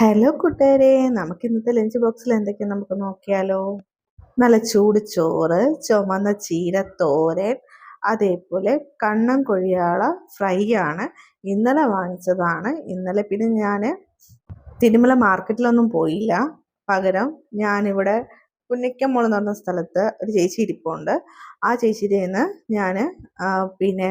Hello കൂട്ടുകാരെ നമുക്ക് ഇന്നത്തെ ലഞ്ച് ബോക്സിൽ എന്തൊക്കെയാണ് നമുക്ക് നോക്കിയാലോ? നല്ല ചൂട് ചോറ് ചുമന്ന ചീര തോരൻ അതേപോലെ കണ്ണൻ കൊഴിയാള ഫ്രൈ ആണ്. ഇന്നലെ വാങ്ങിച്ചതാണ്. ഇന്നലെ പിന്നെ ഞാൻ തിരുമല മാർക്കറ്റിലൊന്നും പോയില്ല. പകരം ഞാനിവിടെ പുന്നിക്കമോൾ എന്ന് പറഞ്ഞ സ്ഥലത്ത് ഒരു ചേച്ചി ഇരിപ്പുണ്ട്. ആ ചേച്ചിയിൽ നിന്ന് ഞാൻ പിന്നെ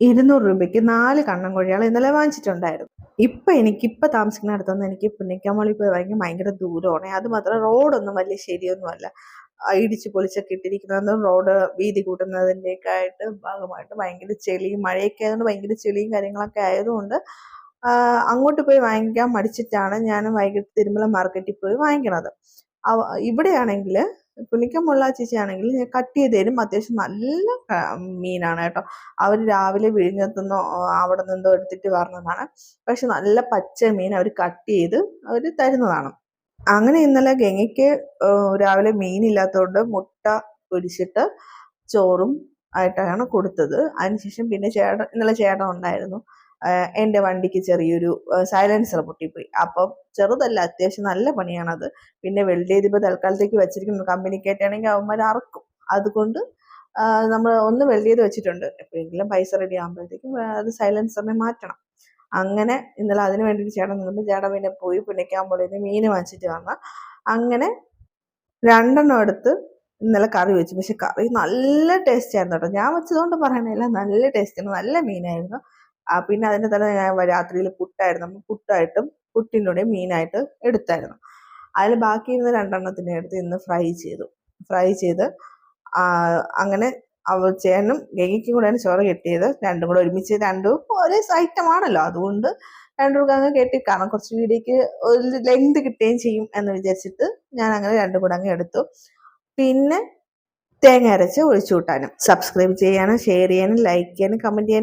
ഇരുന്നൂറ് രൂപയ്ക്ക് നാല് കണ്ണൻ കോഴികൾ ഇന്നലെ വാങ്ങിച്ചിട്ടുണ്ടായിരുന്നു. ഇപ്പം എനിക്ക് ഇപ്പം അടുത്തൊന്നും എനിക്ക് പുന്നിക്കാമോളി പോയി വാങ്ങി ഭയങ്കര ദൂരമാണ്. അത് മാത്രം റോഡൊന്നും വലിയ ശരിയൊന്നുമല്ല. ഇടിച്ച് പൊളിച്ചൊക്കെ ഇട്ടിരിക്കുന്നതും റോഡ് വീതി കൂട്ടുന്നതിന്റെയൊക്കെ ആയിട്ട് ഭാഗമായിട്ട് ഭയങ്കര ചെളിയും മഴയൊക്കെ ആയതുകൊണ്ട് ഭയങ്കര ചെളിയും കാര്യങ്ങളൊക്കെ ആയതുകൊണ്ട് അങ്ങോട്ട് പോയി വാങ്ങിക്കാൻ മടിച്ചിട്ടാണ് ഞാൻ വൈകിട്ട് തിരുമല മാർക്കറ്റിൽ പോയി വാങ്ങിക്കണത്. അവ- ഇവിടെയാണെങ്കിൽ പുന്നിക്കമുള്ള ചേച്ചിയാണെങ്കിൽ കട്ട് ചെയ്ത് തരും അത്യാവശ്യം നല്ല മീനാണ് കേട്ടോ. അവർ രാവിലെ വിഴിഞ്ഞത്തുനിന്നോ അവിടെ നിന്നോ എടുത്തിട്ട് വരുന്നതാണ് പക്ഷെ നല്ല പച്ച മീൻ അവർ കട്ട് ചെയ്ത് അവർ തരുന്നതാണ്. അങ്ങനെ ഇന്നലെ ഗംഗയ്ക്ക് രാവിലെ മീനില്ലാത്തതുകൊണ്ട് മുട്ട പൊരിച്ചിട്ട് ചോറും ആയിട്ടാണ് കൊടുത്തത്. അതിനുശേഷം പിന്നെ ചേട്ടൻ ഇന്നലെ ചേട്ടൻ ഉണ്ടായിരുന്നു. എന്റെ വണ്ടിക്ക് ചെറിയൊരു സൈലൻസർ പൊട്ടിപ്പോയി. അപ്പം ചെറുതല്ല അത്യാവശ്യം നല്ല പണിയാണത്. പിന്നെ വെൽഡ് ചെയ്തിപ്പോൾ തൽക്കാലത്തേക്ക് വെച്ചിരിക്കുന്നു കമ്പനിക്കായിട്ടാണെങ്കിൽ അവന്മാർ അറക്കും. അതുകൊണ്ട് നമ്മൾ ഒന്ന് വെൽഡ് ചെയ്ത് വെച്ചിട്ടുണ്ട്. എപ്പോഴെങ്കിലും പൈസ റെഡി ആകുമ്പോഴത്തേക്കും അത് സൈലൻസറിനെ മാറ്റണം. അങ്ങനെ ഇന്നലെ അതിന് വേണ്ടിയിട്ട് ചേട്ടൻ നിന്നപ്പോൾ ചേട്ടൻ പിന്നെ പോയി പുന്നയ്ക്കാകുമ്പോഴേന്ന് മീൻ വാങ്ങിച്ചിട്ട് വന്ന അങ്ങനെ രണ്ടെണ്ണം എടുത്ത് ഇന്നലെ കറി വെച്ചു. പക്ഷെ കറി നല്ല ടേസ്റ്റ് ആയിരുന്നു കേട്ടോ. ഞാൻ വെച്ചതുകൊണ്ട് പറയണില്ല നല്ല ടേസ്റ്റ് ആയിരുന്നു നല്ല മീനായിരുന്നു. പിന്നെ അതിന്റെ തന്നെ ഞാൻ രാത്രിയിൽ പുട്ടായിരുന്നു. അപ്പം പുട്ടായിട്ടും പുട്ടിന്റെ കൂടെ മീനായിട്ട് എടുത്തായിരുന്നു. അതിൽ ബാക്കി ഇരുന്ന രണ്ടെണ്ണത്തിനെ എടുത്ത് ഇന്ന് ഫ്രൈ ചെയ്തു. ഫ്രൈ ചെയ്ത് അങ്ങനെ അവ ചേനും ഗംഗയ്ക്കും കൂടെയാണ് ചോറ് കെട്ടിയത്. രണ്ടും കൂടെ ഒരുമിച്ച് രണ്ടും ഒരേ ഐറ്റം ആണല്ലോ. അതുകൊണ്ട് രണ്ടും കൂടെ അങ്ങ് കെട്ടി കാരണം കുറച്ച് വീഡിയോക്ക് ഒരു ലെങ്ത് കിട്ടുകയും ചെയ്യും എന്ന് വിചാരിച്ചിട്ട് ഞാൻ അങ്ങനെ രണ്ടും കൂടെ അങ്ങ് എടുത്തു. പിന്നെ തേങ്ങ അരച്ച് ഒഴിച്ചു കൂട്ടാനും. സബ്സ്ക്രൈബ് ചെയ്യാനും ഷെയർ ചെയ്യാനും ലൈക്ക് ചെയ്യാനും കമന്റ് ചെയ്യാനും